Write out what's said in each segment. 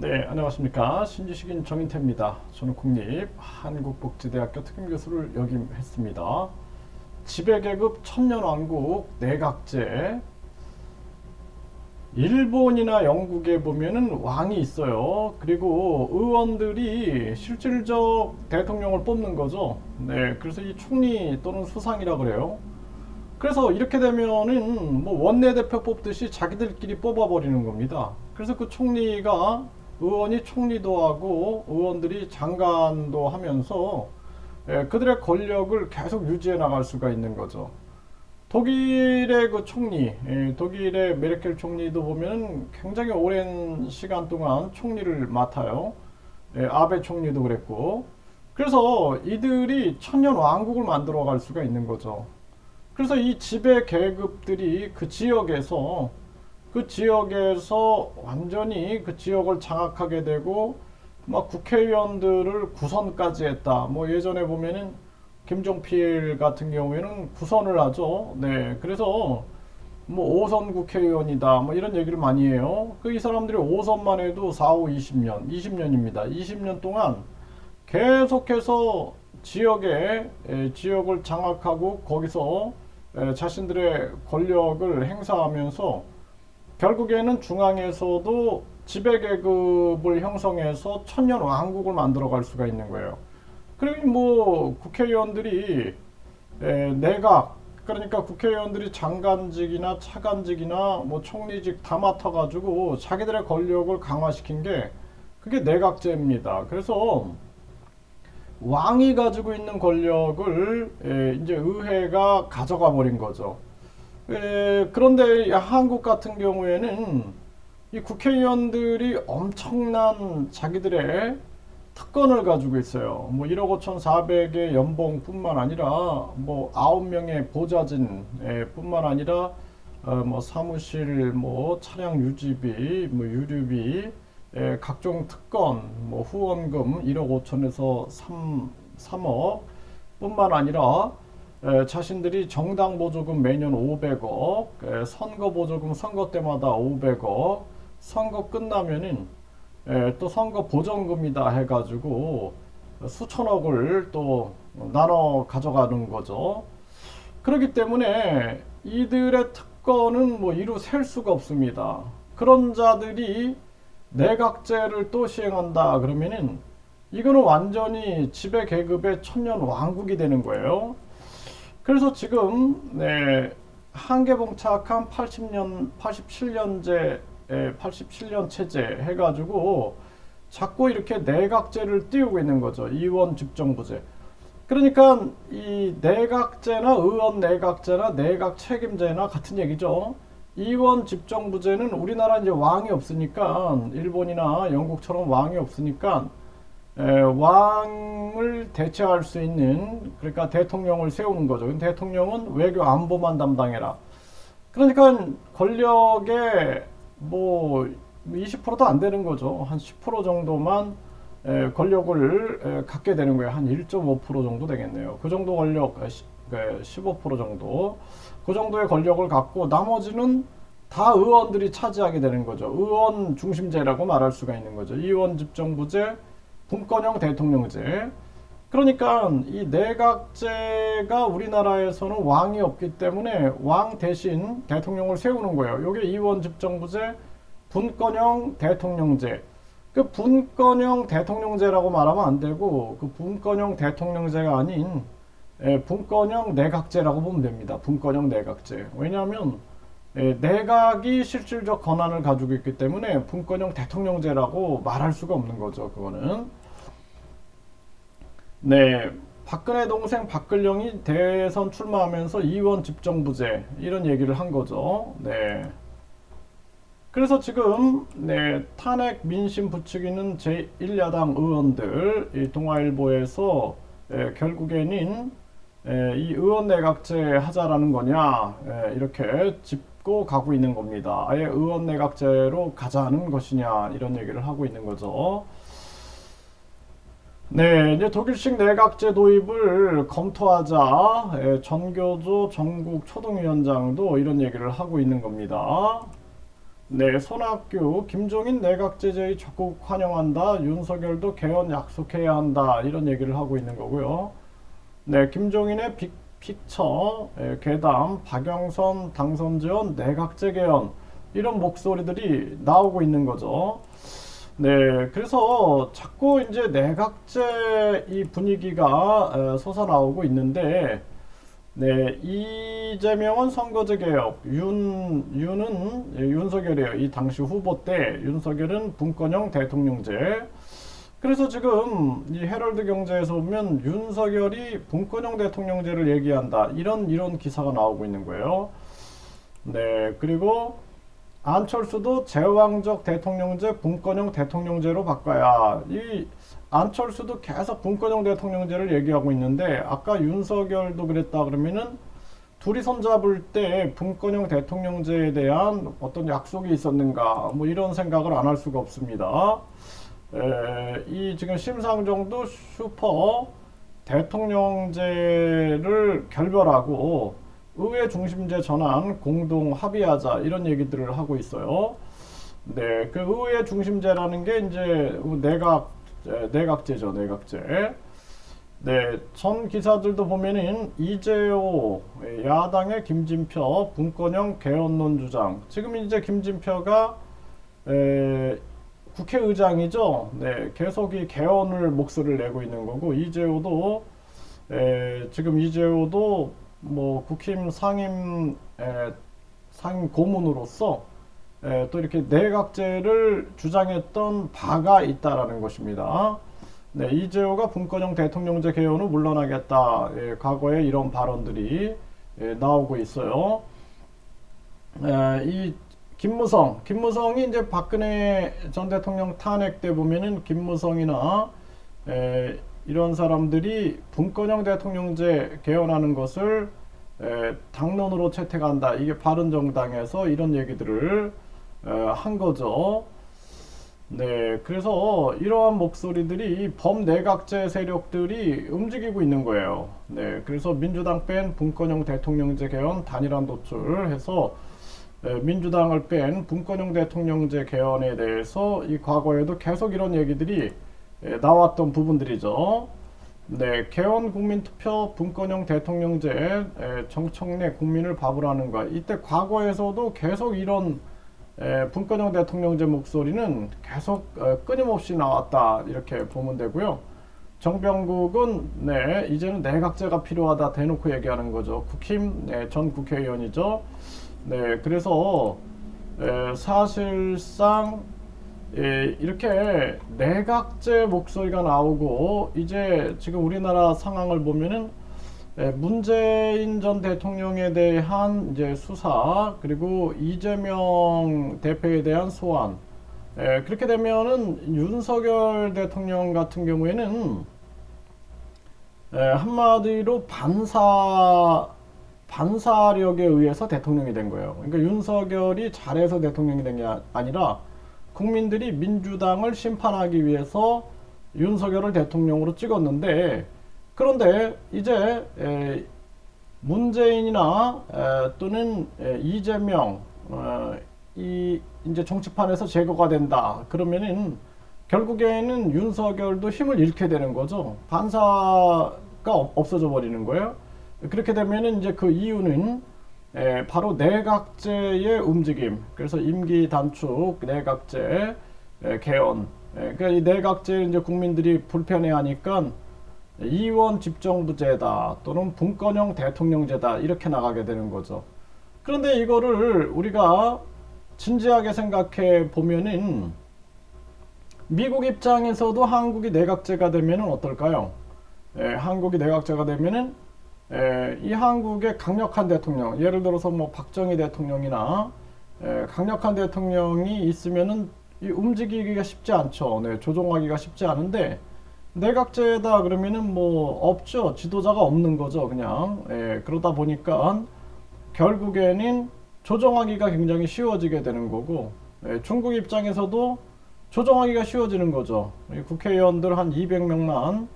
네, 안녕하십니까. 신지식인 정인태입니다. 저는 국립 한국복지대학교 특임교수를 역임했습니다. 지배계급 천년왕국 내각제 일본이나 영국에 보면은 왕이 있어요. 그리고 의원들이 실질적 대통령을 뽑는 거죠. 네, 그래서 이 총리 또는 수상이라 그래요. 그래서 이렇게 되면은 뭐 원내대표 뽑듯이 자기들끼리 뽑아버리는 겁니다. 그래서 그 총리가 의원이 총리도 하고 의원들이 장관도 하면서 예, 그들의 권력을 계속 유지해 나갈 수가 있는 거죠. 독일의 그 총리, 예, 독일의 메르켈 총리도 보면 굉장히 오랜 시간 동안 총리를 맡아요. 예, 아베 총리도 그랬고. 그래서 이들이 천년 왕국을 만들어 갈 수가 있는 거죠. 그래서 이 지배 계급들이 그 지역에서 그 지역에서 완전히 그 지역을 장악하게 되고 막 국회의원들을 구선까지 했다. 뭐 예전에 보면은 김종필 같은 경우에는 구선을 하죠. 네. 그래서 뭐 5선 국회의원이다. 뭐 이런 얘기를 많이 해요. 그 이 사람들이 5선만 해도 4, 5, 20년, 20년입니다. 20년 동안 계속해서 지역에 에, 지역을 장악하고 거기서 에, 자신들의 권력을 행사하면서 결국에는 중앙에서도 지배계급을 형성해서 천년 왕국을 만들어 갈 수가 있는 거예요. 그리고 뭐 국회의원들이 에, 내각 그러니까 국회의원들이 장관직이나 차관직이나 뭐 총리직 다 맡아가지고 자기들의 권력을 강화시킨 게 그게 내각제입니다. 그래서 왕이 가지고 있는 권력을 에, 이제 의회가 가져가 버린 거죠. 에, 그런데 한국 같은 경우에는 이 국회의원들이 엄청난 자기들의 특권을 가지고 있어요. 뭐 1억 5천4백의 연봉뿐만 아니라 뭐 9명의 보좌진 뿐만 아니라 어, 뭐 사무실 뭐 차량 유지비 뭐 유류비 에, 각종 특권 뭐 후원금 1억 5천에서 3, 3억 뿐만 아니라 에, 자신들이 정당 보조금 매년 500억 에, 선거 보조금 선거 때마다 500억 선거 끝나면은 예, 또 선거 보전금이다 해가지고 수천억을 또 나눠 가져가는 거죠. 그렇기 때문에 이들의 특권은 뭐 이루 셀 수가 없습니다. 그런 자들이 내각제를 또 시행한다 그러면은 이거는 완전히 지배 계급의 천년 왕국이 되는 거예요. 그래서 지금 네, 한계 봉착한 80년 87년제 87년 체제 해가지고 자꾸 이렇게 내각제를 띄우고 있는 거죠. 이원 집정부제. 그러니까 이 내각제나 의원 내각제나 내각 책임제나 같은 얘기죠. 이원 집정부제는 우리나라 이제 왕이 없으니까 일본이나 영국처럼 왕이 없으니까 에, 왕을 대체할 수 있는 그러니까 대통령을 세우는 거죠. 대통령은 외교 안보만 담당해라. 그러니까 권력의 뭐 20%도 안 되는 거죠. 한 10% 정도만 에, 권력을 에, 갖게 되는 거예요. 한 1.5% 정도 되겠네요. 그 정도 권력, 15% 정도. 그 정도의 권력을 갖고 나머지는 다 의원들이 차지하게 되는 거죠. 의원 중심제라고 말할 수가 있는 거죠. 의원 집정부제, 분권형 대통령제. 그러니까 이 내각제가 우리나라에서는 왕이 없기 때문에 왕 대신 대통령을 세우는 거예요. 이게 이원 집정부제, 분권형 대통령제. 그 분권형 대통령제라고 말하면 안 되고 그 분권형 대통령제가 아닌 예, 분권형 내각제라고 보면 됩니다. 분권형 내각제. 왜냐하면 예, 내각이 실질적 권한을 가지고 있기 때문에 분권형 대통령제라고 말할 수가 없는 거죠. 그거는. 네, 박근혜 동생 박근령이 대선 출마하면서 이원 집정부제 이런 얘기를 한 거죠. 네. 그래서 지금 네, 탄핵 민심 부추기는 제1야당 의원들 이 동아일보에서 에, 결국에는 에, 이 의원 내각제 하자라는 거냐 에, 이렇게 짚고 가고 있는 겁니다. 아예 의원 내각제로 가자는 것이냐 이런 얘기를 하고 있는 거죠. 네, 이제 독일식 내각제 도입을 검토하자. 예, 전교조 전국 초등위원장도 이런 얘기를 하고 있는 겁니다. 네, 손학규, 김종인 내각 제재의 적극 환영한다. 윤석열도 개헌 약속해야 한다. 이런 얘기를 하고 있는 거고요. 네, 김종인의 빅 픽처, 예, 괴담, 박영선 당선 지원, 내각제 개헌 이런 목소리들이 나오고 있는 거죠. 네, 그래서 자꾸 이제 내각제 이 분위기가 에, 솟아나오고 있는데, 네, 이재명은 선거제 개혁, 윤, 윤은 예, 윤석열이에요. 이 당시 후보 때 윤석열은 분권형 대통령제. 그래서 지금 이 헤럴드 경제에서 보면 윤석열이 분권형 대통령제를 얘기한다. 이런 이런 기사가 나오고 있는 거예요. 네, 그리고 안철수도 제왕적 대통령제 분권형 대통령제로 바꿔야 이 안철수도 계속 분권형 대통령제를 얘기하고 있는데 아까 윤석열도 그랬다 그러면은 둘이 손잡을 때 분권형 대통령제에 대한 어떤 약속이 있었는가 뭐 이런 생각을 안 할 수가 없습니다. 에, 이 지금 심상정도 슈퍼 대통령제를 결별하고 의회 중심제 전환 공동 합의하자 이런 얘기들을 하고 있어요. 네, 그 의회 중심제라는 게 이제 내각 에, 내각제죠, 내각제. 네, 전 기사들도 보면은 이재호 야당의 김진표 분권형 개헌론 주장. 지금 이제 김진표가 에, 국회의장이죠. 네, 계속 이 개헌을 목소리를 내고 있는 거고 이재호도 에, 지금 이재호도 뭐 국힘 상임 에, 상임 고문으로서 에, 또 이렇게 내각제를 주장했던 바가 있다라는 것입니다. 네, 이재호가 분권형 대통령제 개헌 후 물러나겠다. 예, 과거에 이런 발언들이 예, 나오고 있어요. 에, 이 김무성, 김무성이 이제 박근혜 전 대통령 탄핵 때 보면은 김무성이나 에, 이런 사람들이 분권형 대통령제 개헌하는 것을 에, 당론으로 채택한다. 이게 바른정당에서 이런 얘기들을 에, 한 거죠. 네, 그래서 이러한 목소리들이 범내각제 세력들이 움직이고 있는 거예요. 네, 그래서 민주당 뺀 분권형 대통령제 개헌 단일한 도출 해서 에, 민주당을 뺀 분권형 대통령제 개헌에 대해서 이 과거에도 계속 이런 얘기들이 에, 나왔던 부분들이죠. 네, 개헌 국민 투표 분권형 대통령제 에, 정청래 국민을 바보로 하는 것. 이때 과거에서도 계속 이런 에, 분권형 대통령제 목소리는 계속 어, 끊임없이 나왔다 이렇게 보면 되고요. 정병국은 네 이제는 내각제가 필요하다 대놓고 얘기하는 거죠. 국힘 네, 전 국회의원이죠. 네 그래서 에, 사실상 에, 이렇게 내각제 목소리가 나오고 이제 지금 우리나라 상황을 보면은 예, 문재인 전 대통령에 대한 이제 수사 그리고 이재명 대표에 대한 소환 예, 그렇게 되면은 윤석열 대통령 같은 경우에는 예, 한마디로 반사 반사력에 의해서 대통령이 된 거예요. 그러니까 윤석열이 잘해서 대통령이 된 게 아니라 국민들이 민주당을 심판하기 위해서 윤석열을 대통령으로 찍었는데 그런데 이제 에, 문재인이나 에, 또는 에, 이재명 어, 이 이제 정치판에서 제거가 된다. 그러면은 결국에는 윤석열도 힘을 잃게 되는 거죠. 반사가 없어져 버리는 거예요. 그렇게 되면은 이제 그 이유는 에, 바로 내각제의 움직임. 그래서 임기 단축, 내각제 에, 개헌. 에, 그러니까 이 내각제 이제 국민들이 불편해하니까 이원 집정부제다 또는 분권형 대통령제다 이렇게 나가게 되는 거죠. 그런데 이거를 우리가 진지하게 생각해 보면은 미국 입장에서도 한국이 내각제가 되면은 어떨까요? 에, 한국이 내각제가 되면은 에, 이 한국의 강력한 대통령, 예를 들어서 뭐 박정희 대통령이나 에, 강력한 대통령이 있으면은 이 움직이기가 쉽지 않죠. 네, 조종하기가 쉽지 않은데 내각제다 그러면은 뭐 없죠. 지도자가 없는 거죠. 그냥 예, 그러다 보니까 결국에는 조정하기가 굉장히 쉬워지게 되는 거고 예, 중국 입장에서도 조정하기가 쉬워지는 거죠. 국회의원들 한 200명만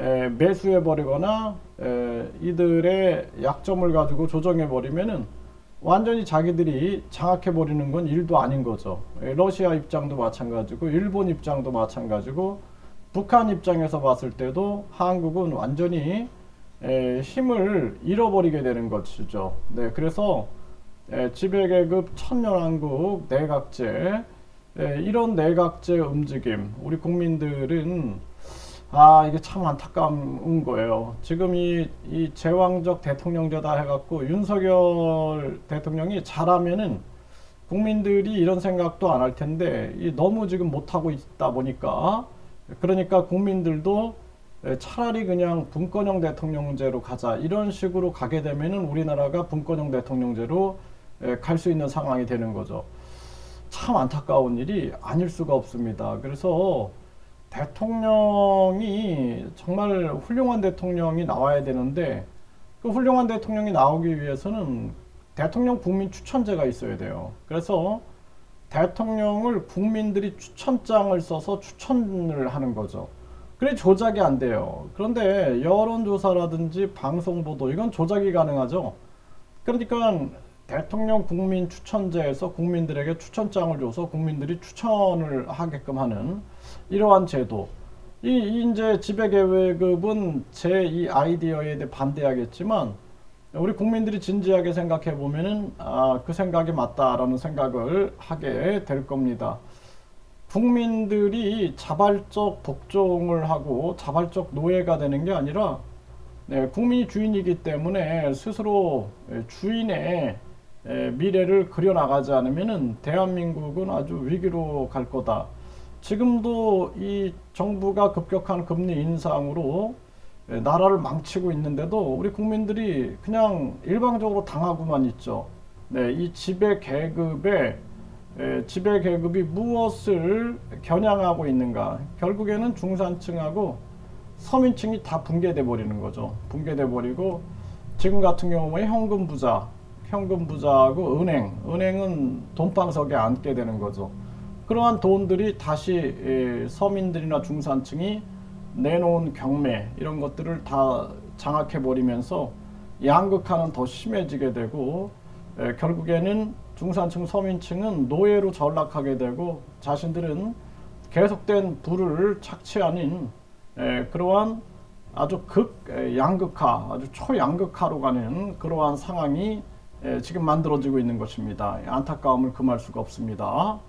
예, 매수해 버리거나 예, 이들의 약점을 가지고 조정해 버리면은 완전히 자기들이 장악해 버리는 건 일도 아닌 거죠. 예, 러시아 입장도 마찬가지고 일본 입장도 마찬가지고 북한 입장에서 봤을 때도 한국은 완전히 에, 힘을 잃어버리게 되는 것이죠. 네, 그래서 에, 지배계급 천년왕국 내각제 에, 이런 내각제 움직임 우리 국민들은 아 이게 참 안타까운 거예요. 지금 이, 이 제왕적 대통령제다 해갖고 윤석열 대통령이 잘하면은 국민들이 이런 생각도 안 할 텐데 이 너무 지금 못하고 있다 보니까 그러니까 국민들도 에, 차라리 그냥 분권형 대통령제로 가자 이런 식으로 가게 되면은 우리나라가 분권형 대통령제로 갈 수 있는 상황이 되는 거죠. 참 안타까운 일이 아닐 수가 없습니다. 그래서 대통령이 정말 훌륭한 대통령이 나와야 되는데 그 훌륭한 대통령이 나오기 위해서는 대통령 국민 추천제가 있어야 돼요. 그래서 대통령을 국민들이 추천장을 써서 추천을 하는 거죠. 그래 조작이 안 돼요. 그런데 여론조사라든지 방송보도 이건 조작이 가능하죠. 그러니까 대통령 국민 추천제에서 국민들에게 추천장을 줘서 국민들이 추천을 하게끔 하는 이러한 제도. 이, 이 이제 지배계획급은 제 이 아이디어에 대해 반대하겠지만 우리 국민들이 진지하게 생각해 보면은 아, 그 생각이 맞다라는 생각을 하게 될 겁니다. 국민들이 자발적 복종을 하고 자발적 노예가 되는 게 아니라 네, 국민이 주인이기 때문에 스스로 주인의 에, 미래를 그려나가지 않으면은 대한민국은 아주 위기로 갈 거다. 지금도 이 정부가 급격한 금리 인상으로 에, 나라를 망치고 있는데도 우리 국민들이 그냥 일방적으로 당하고만 있죠. 네, 이 지배 계급의 에, 지배 계급이 무엇을 겨냥하고 있는가? 결국에는 중산층하고 서민층이 다 붕괴돼 버리는 거죠. 붕괴돼 버리고 지금 같은 경우에 현금 부자, 현금 부자하고 은행, 은행은 돈방석에 앉게 되는 거죠. 그러한 돈들이 다시 에, 서민들이나 중산층이 내놓은 경매 이런 것들을 다 장악해 버리면서 양극화는 더 심해지게 되고 에, 결국에는 중산층 서민층은 노예로 전락하게 되고 자신들은 계속된 부를 착취하는 에, 그러한 아주 극 에, 양극화, 아주 초양극화로 가는 그러한 상황이 에, 지금 만들어지고 있는 것입니다. 안타까움을 금할 수가 없습니다.